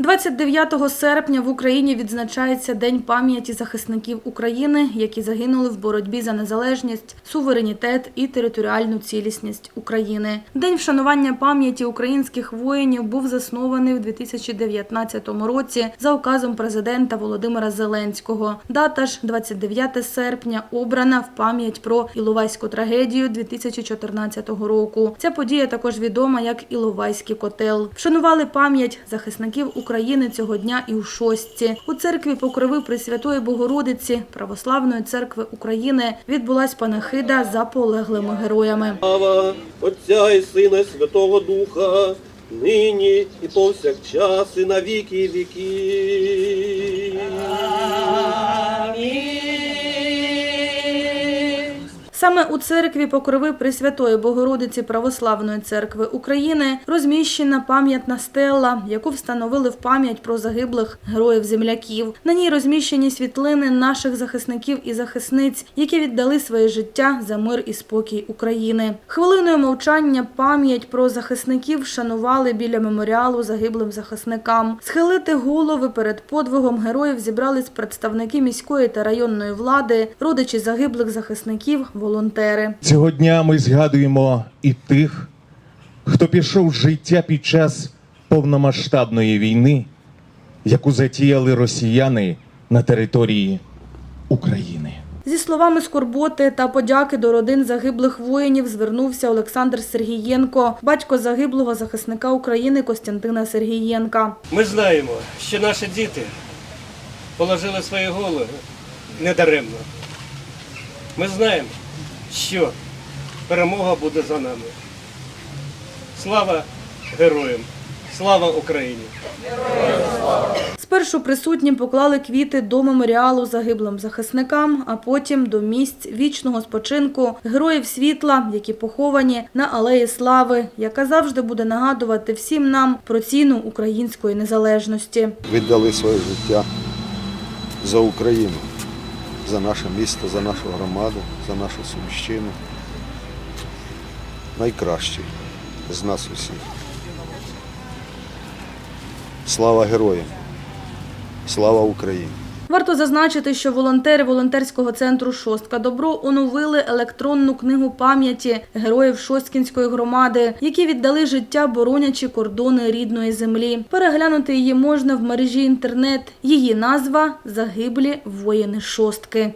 29 серпня в Україні відзначається День пам'яті захисників України, які загинули в боротьбі за незалежність, суверенітет і територіальну цілісність України. День вшанування пам'яті українських воїнів був заснований в 2019 році за указом президента Володимира Зеленського. Дата ж 29 серпня обрана в пам'ять про Іловайську трагедію 2014 року. Ця подія також відома як Іловайський котел. Вшанували пам'ять захисників України цього дня і у шостці. У церкві Покрови Пресвятої Богородиці Православної церкви України відбулась панахида за полеглими героями. Слава Отця і Сина Святого Духа, нині і повсякчас, і на віки віки. Саме у церкві Покрови Пресвятої Богородиці Православної церкви України розміщена пам'ятна стела, яку встановили в пам'ять про загиблих героїв земляків. На ній розміщені світлини наших захисників і захисниць, які віддали своє життя за мир і спокій України. Хвилиною мовчання пам'ять про захисників вшанували біля меморіалу загиблим захисникам. Схилити голови перед подвигом героїв зібрались представники міської та районної влади, родичі загиблих захисників, волонтери. Цього дня ми згадуємо і тих, хто пішов з життя під час повномасштабної війни, яку затіяли росіяни на території України. Зі словами скорботи та подяки до родин загиблих воїнів звернувся Олександр Сергієнко, батько загиблого захисника України Костянтина Сергієнка. Ми знаємо, що наші діти положили свої голови недаремно. Ми знаємо, що перемога буде за нами. Слава героям! Слава Україні! Спершу присутні поклали квіти до меморіалу загиблим захисникам, а потім до місць вічного спочинку героїв світла, які поховані на алеї слави, яка завжди буде нагадувати всім нам про ціну української незалежності. віддали своє життя за Україну, за наше місто, за нашу громаду, за нашу сумщину. Найкращий з нас усіх. Слава героям! Слава Україні! Варто зазначити, що волонтери волонтерського центру Шостка Добро оновили електронну книгу пам'яті героїв Шосткінської громади, які віддали життя, боронячи кордони рідної землі. Переглянути її можна в мережі інтернет. Її назва Загиблі воїни шостки.